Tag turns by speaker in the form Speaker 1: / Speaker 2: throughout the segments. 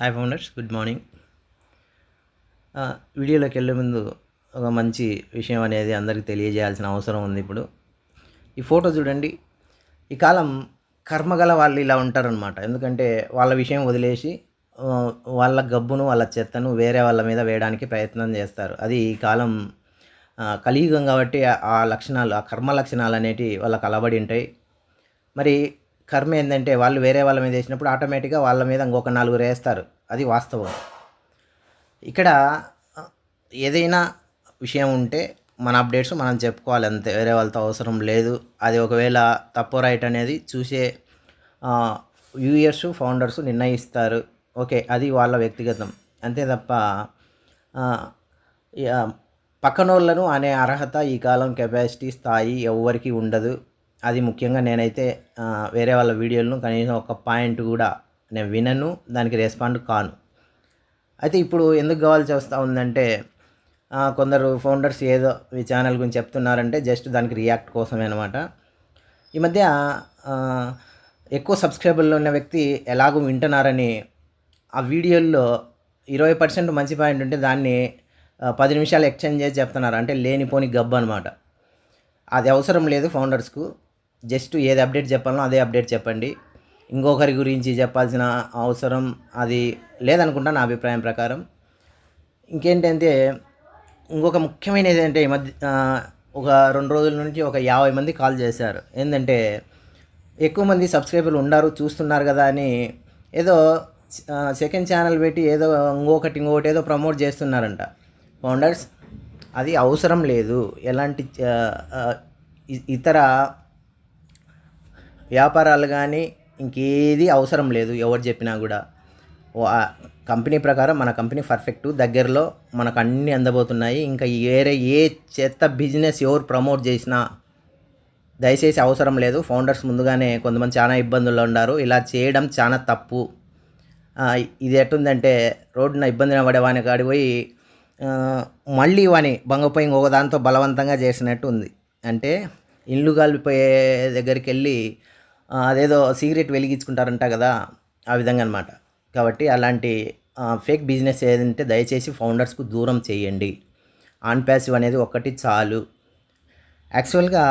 Speaker 1: Hi founders good morning వీడియోలోకి వెళ్ళే ముందు ఒక మంచి విషయం అనేది అందరికీ తెలియజేయాల్సిన అవసరం ఉంది ఇప్పుడు. ఈ ఫోటో చూడండి. ఈ కాలం కర్మగల వాళ్ళు ఇలా ఉంటారనమాట ఎందుకంటే వాళ్ళ విషయం వదిలేసి వాళ్ళ గబ్బును వాళ్ళ చెత్తను వేరే వాళ్ళ మీద వేయడానికి ప్రయత్నం చేస్తారు. అది ఈ కాలం కలియుగం కాబట్టి ఆ- ఆ లక్షణాలు ఆ కర్మ లక్షణాలు అనేటివి వాళ్ళకి అలబడి ఉంటాయి. మరి కర్మ ఏంటంటే వాళ్ళు వేరే వాళ్ళ మీద వేసినప్పుడు ఆటోమేటిక్గా వాళ్ళ మీద ఇంకొక నలుగురు వేస్తారు అది వాస్తవం. ఇక్కడ ఏదైనా విషయం ఉంటే మన అప్డేట్స్ మనం చెప్పుకోవాలి అంతే. వేరే వాళ్ళతో అవసరం లేదు. అది ఒకవేళ తప్పు రైట్ అనేది చూసే వ్యూయర్స్ ఫౌండర్స్ నిర్ణయిస్తారు. ఓకే అది వాళ్ళ వ్యక్తిగతం. అంతే తప్ప పక్కనోళ్ళను అనే అర్హత ఈ కాలం కెపాసిటీ స్థాయి ఎవరికి ఉండదు. అది ముఖ్యంగా నేనైతే వేరే వాళ్ళ వీడియోలను కనీసం ఒక పాయింట్ కూడా నేను వినను దానికి రెస్పాండ్ కాను. అయితే ఇప్పుడు ఎందుకు కావాల్సి వస్తూ ఉందంటే కొందరు ఫౌండర్స్ ఏదో ఈ ఛానల్ గురించి చెప్తున్నారంటే జస్ట్ దానికి రియాక్ట్ కోసమే అనమాట ఈ మధ్య ఎక్కువ సబ్స్క్రైబర్లు ఉన్న వ్యక్తి ఎలాగో వింటున్నారని ఆ వీడియోల్లో ఇరవై పర్సెంట్ మంచి పాయింట్ ఉంటే దాన్ని పది నిమిషాలు ఎక్స్చేంజ్ చేసి చెప్తున్నారు. అంటే లేనిపోని గబ్బు అనమాట అది అవసరం లేదు ఫౌండర్స్కు. జస్ట్ ఏది అప్డేట్ చెప్పాలనో అదే అప్డేట్ చెప్పండి. ఇంకొకరి గురించి చెప్పాల్సిన అవసరం అది లేదనుకుంటా నా అభిప్రాయం ప్రకారం. ఇంకేంటంటే ఇంకొక ముఖ్యమైనది ఏంటంటే ఈ మధ్య ఒక రెండు రోజుల నుంచి ఒక యాభై మంది కాల్ చేశారు. ఏంటంటే ఎక్కువ మంది సబ్స్క్రైబర్లు ఉన్నారు చూస్తున్నారు కదా అని ఏదో సెకండ్ ఛానల్ పెట్టి ఏదో ఇంకొకటి ఇంకొకటి ఏదో ప్రమోట్ చేస్తున్నారంట. ఫౌండర్స్ అది అవసరం లేదు. ఎలాంటి ఇతర వ్యాపారాలు కానీ ఇంకేది అవసరం లేదు ఎవరు చెప్పినా కూడా. కంపెనీ ప్రకారం మన కంపెనీ పర్ఫెక్ట్. దగ్గరలో మనకు అన్నీ అందబోతున్నాయి. ఇంకా వేరే ఏ చెత్త బిజినెస్ ఎవరు ప్రమోట్ చేసినా దయచేసి అవసరం లేదు. ఫౌండర్స్ ముందుగానే కొంతమంది చాలా ఇబ్బందుల్లో ఉన్నారు. ఇలా చేయడం చాలా తప్పు. ఇది ఎట్టుందంటే రోడ్డున ఇబ్బంది పడేవాని కాడి పోయి మళ్ళీ వాని బంగపోయి ఇంకొక దాంతో బలవంతంగా చేసినట్టు ఉంది అంటే ఇల్లు కాలిపోయే దగ్గరికి వెళ్ళి అదేదో సిగరెట్ వెలిగించుకుంటారంట కదా ఆ విధంగా అనమాట కాబట్టి అలాంటి ఫేక్ బిజినెస్ ఏదంటే దయచేసి ఫౌండర్స్కు దూరం చేయండి. ఆన్ ప్యాసివ్ అనేది ఒకటి చాలు. యాక్చువల్గా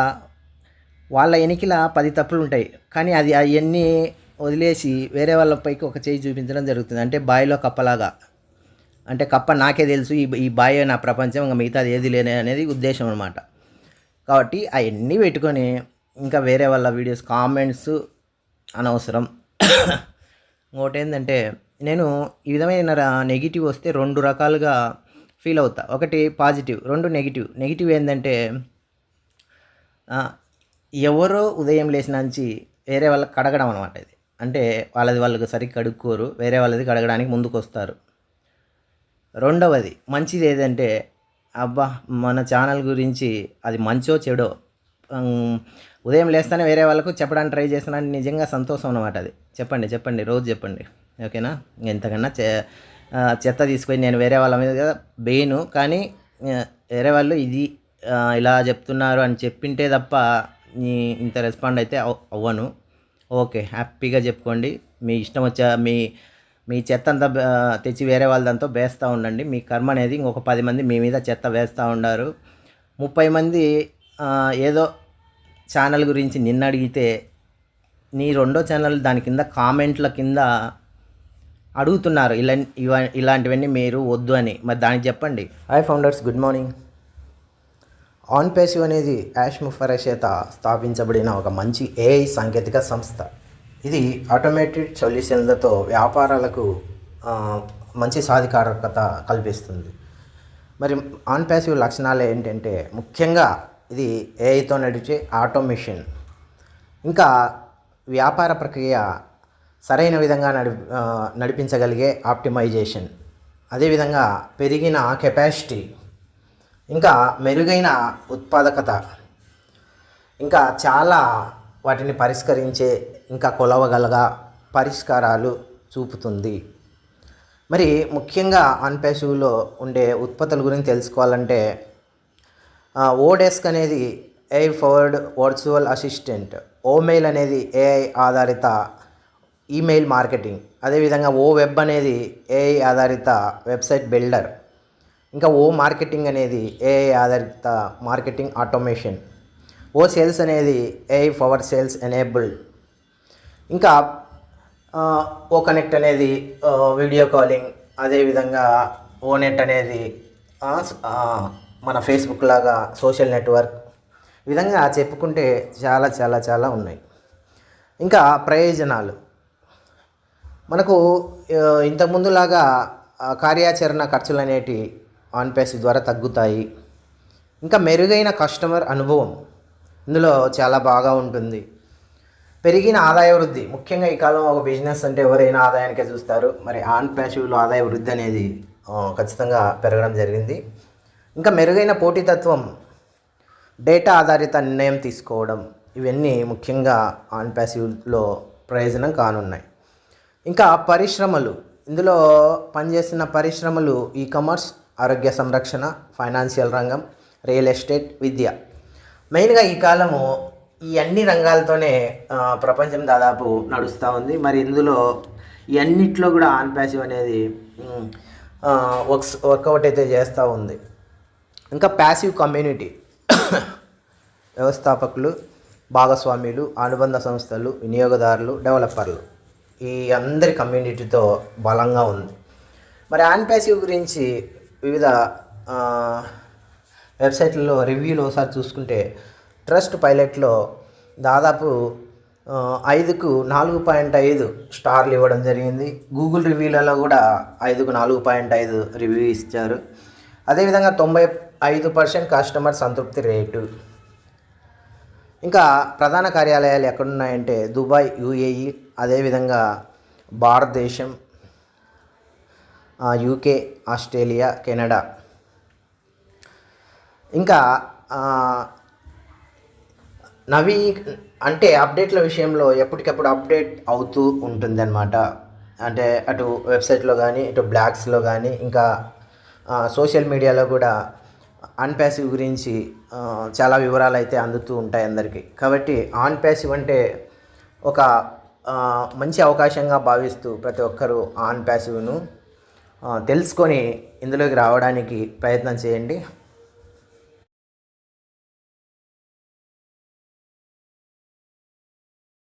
Speaker 1: వాళ్ళ ఎనికిల పది తప్పులు ఉంటాయి. కానీ అది అవన్నీ వదిలేసి వేరే వాళ్ళ పైకి ఒక చేయి చూపించడం జరుగుతుంది. అంటే బాయిలో కప్పలాగా. అంటే కప్ప నాకే తెలుసు ఈ ఈ బాయ్ నా ప్రపంచం ఇంకా మిగతాది ఏది లేనే అనేది ఉద్దేశం అనమాట. కాబట్టి అవన్నీ పెట్టుకొని ఇంకా వేరే వాళ్ళ వీడియోస్ కామెంట్స్ అనవసరం. ఇంకోటి ఏంటంటే నేను ఈ విధమైన నెగిటివ్ వస్తే రెండు రకాలుగా ఫీల్ అవుతా. ఒకటి పాజిటివ్ రెండు నెగిటివ్ నెగిటివ్ ఏంటంటే ఎవరో ఉదయం లేచినాంచి వేరే వాళ్ళకి కడగడం అనమాట ఇది. అంటే వాళ్ళది వాళ్ళకి సరిగ్గా కడుక్కోరు వేరే వాళ్ళది కడగడానికి ముందుకు వస్తారు రెండవది మంచిది ఏదంటే అబ్బా మన ఛానల్ గురించి అది మంచో చెడో ఉదయం లేస్తానే వేరే వాళ్ళకు చెప్పడానికి ట్రై చేస్తున్నాను నిజంగా సంతోషం అనమాట అది. చెప్పండి చెప్పండి రోజు చెప్పండి. ఓకేనా? ఎంతకన్నా చె చెత్త తీసుకొని నేను వేరే వాళ్ళ మీద బెయిను కానీ వేరే వాళ్ళు ఇది ఇలా చెప్తున్నారు అని చెప్పింటే తప్ప నీ ఇంత రెస్పాండ్ అయితే అవ్- అవ్వను. ఓకే హ్యాపీగా చెప్పుకోండి. మీ ఇష్టం వచ్చా మీ మీ చెత్త అంతా తెచ్చి వేరే వాళ్ళ దాంతో వేస్తూ ఉండండి. మీ కర్మ అనేది ఇంకొక పది మంది మీ మీద చెత్త వేస్తూ ఉండారు. ముప్పై మంది ఏదో ఛానల్ గురించి నిన్న అడిగితే నీ రెండో ఛానల్ దాని కింద కామెంట్ల కింద అడుగుతున్నారు. ఇలా ఇవ ఇలాంటివన్నీ మీరు వద్దు అని. మరి దానికి చెప్పండి. Hi founders good morning on passive అనేది యాష్ ముఫరా చేత స్థాపించబడిన ఒక మంచి ఏఐ సాంకేతిక సంస్థ. ఇది ఆటోమేటెడ్ సొల్యూషన్లతో వ్యాపారాలకు మంచి సాధికారకత కల్పిస్తుంది. మరి ఆన్ ప్యాసివ్ లక్షణాలు ఏంటంటే ముఖ్యంగా ఇది ఏఐతో నడిచే ఆటోమేషన్. ఇంకా వ్యాపార ప్రక్రియ సరైన విధంగా నడి నడిపించగలిగే ఆప్టిమైజేషన్. అదేవిధంగా పెరిగిన కెపాసిటీ. ఇంకా మెరుగైన ఉత్పాదకత. ఇంకా చాలా వాటిని పరిష్కరించే ఇంకా కొలవగలగా పరిష్కారాలు చూపుతుంది. మరి ముఖ్యంగా అన్పేసివ్లో ఉండే ఉత్పత్తుల గురించి తెలుసుకోవాలంటే ఓడెస్క్ అనేది AI powered virtual assistant O mail అనేది ఏఐ ఆధారిత ఈమెయిల్ మార్కెటింగ్ అదేవిధంగా ఓ వెబ్ అనేది ఏఐ ఆధారిత వెబ్సైట్ బిల్డర్ ఇంకా ఓ మార్కెటింగ్ అనేది ఏఐ ఆధారిత మార్కెటింగ్ ఆటోమేషన్ ఓ సేల్స్ అనేది ఏఐ పవర్ సేల్స్ ఎనేబుల్డ్ ఇంకా ఓ కనెక్ట్ అనేది వీడియో కాలింగ్ అదేవిధంగా ఓ నెట్ అనేది మన ఫేస్బుక్ లాగా సోషల్ నెట్వర్క్ విధంగా చెప్పుకుంటే చాలా చాలా చాలా ఉన్నాయి. ఇంకా ప్రయోజనాలు. మనకు ఇంతకుముందులాగా కార్యాచరణ ఖర్చులు అనేటి ఆన్పేస్ ద్వారా తగ్గుతాయి. ఇంకా మెరుగైన కస్టమర్ అనుభవం ఇందులో చాలా బాగా ఉంటుంది. పెరిగిన ఆదాయ వృద్ధి. ముఖ్యంగా ఈ కాలం ఒక బిజినెస్ అంటే ఎవరైనా ఆదాయానికే చూస్తారు. మరి ఆన్ ప్యాసివ్లో ఆదాయ వృద్ధి అనేది ఖచ్చితంగా పెరగడం జరిగింది. ఇంకా మెరుగైన పోటీతత్వం డేటా ఆధారిత నిర్ణయం తీసుకోవడం ఇవన్నీ ముఖ్యంగా ఆన్ ప్యాసివ్లో ప్రయోజనం కానున్నాయి. ఇంకా పరిశ్రమలు ఇందులో పనిచేస్తున్న పరిశ్రమలు ఈ కామర్స్ ఆరోగ్య సంరక్షణ ఫైనాన్షియల్ రంగం రియల్ ఎస్టేట్ విద్య. మెయిన్గా ఈ కాలము ఈ అన్ని రంగాలతోనే ప్రపంచం దాదాపు నడుస్తూ ఉంది. మరి ఇందులో ఈ అన్నిట్లో కూడా ఆన్ ప్యాసివ్ అనేది వర్క్స్ వర్కౌట్ అయితే చేస్తూ ఉంది. ఇంకా ప్యాసివ్ కమ్యూనిటీ వ్యవస్థాపకులు భాగస్వామ్యులు అనుబంధ సంస్థలు వినియోగదారులు డెవలపర్లు ఈ అందరి కమ్యూనిటీతో బలంగా ఉంది. మరి ఆన్ ప్యాసివ్ గురించి వివిధ వెబ్సైట్లలో రివ్యూలు ఒకసారి చూసుకుంటే ట్రస్ట్ పైలట్లో దాదాపు ఐదుకు నాలుగు పాయింట్ ఐదు స్టార్లు ఇవ్వడం జరిగింది. గూగుల్ రివ్యూలలో కూడా ఐదుకు నాలుగు పాయింట్ ఐదు రివ్యూ ఇచ్చారు. అదేవిధంగా తొంభై ఐదు పర్సెంట్ కస్టమర్ సంతృప్తి రేటు. ఇంకా ప్రధాన కార్యాలయాలు ఎక్కడున్నాయంటే దుబాయ్ యుఏఈ అదేవిధంగా భారతదేశం యూకే ఆస్ట్రేలియా కెనడా. ఇంకా నవీ అంటే అప్డేట్ల విషయంలో ఎప్పటికప్పుడు అప్డేట్ అవుతూ ఉంటుందన్నమాట. అంటే అటు వెబ్సైట్లో కానీ ఇటు బ్లాగ్స్లో కానీ ఇంకా సోషల్ మీడియాలో కూడా ఆన్ ప్యాసివ్ గురించి చాలా వివరాలు అయితే అందుతూ ఉంటాయి అందరికీ. కాబట్టి ఆన్ ప్యాసివ్ అంటే ఒక మంచి అవకాశంగా భావిస్తూ ప్రతి ఒక్కరూ ఆన్ ప్యాసివ్ను తెలుసుకొని ఇందులోకి రావడానికి ప్రయత్నం చేయండి.